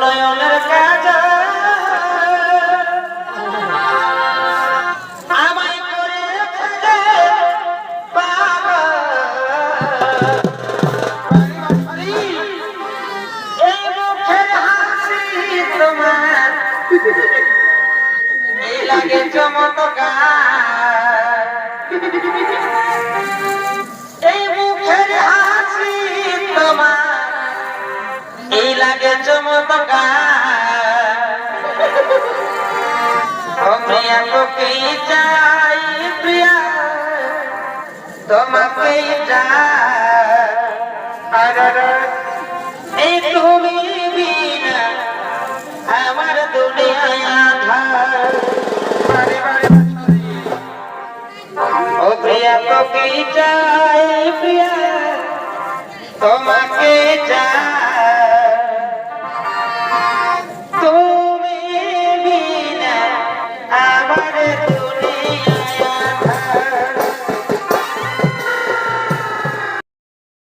নয়নের কাজ। মুখের হাসি তোমার। এই লাগে চমৎকার। লাগে চমৎকার। আমি চাই, প্রিয়া তোমাকেই চাই। এই তুমি বিনা আমার দুনিয়ায় আধার। ও প্রিয়া তোকে চাই, প্রিয়া, তোমাকে চাই। আমাদের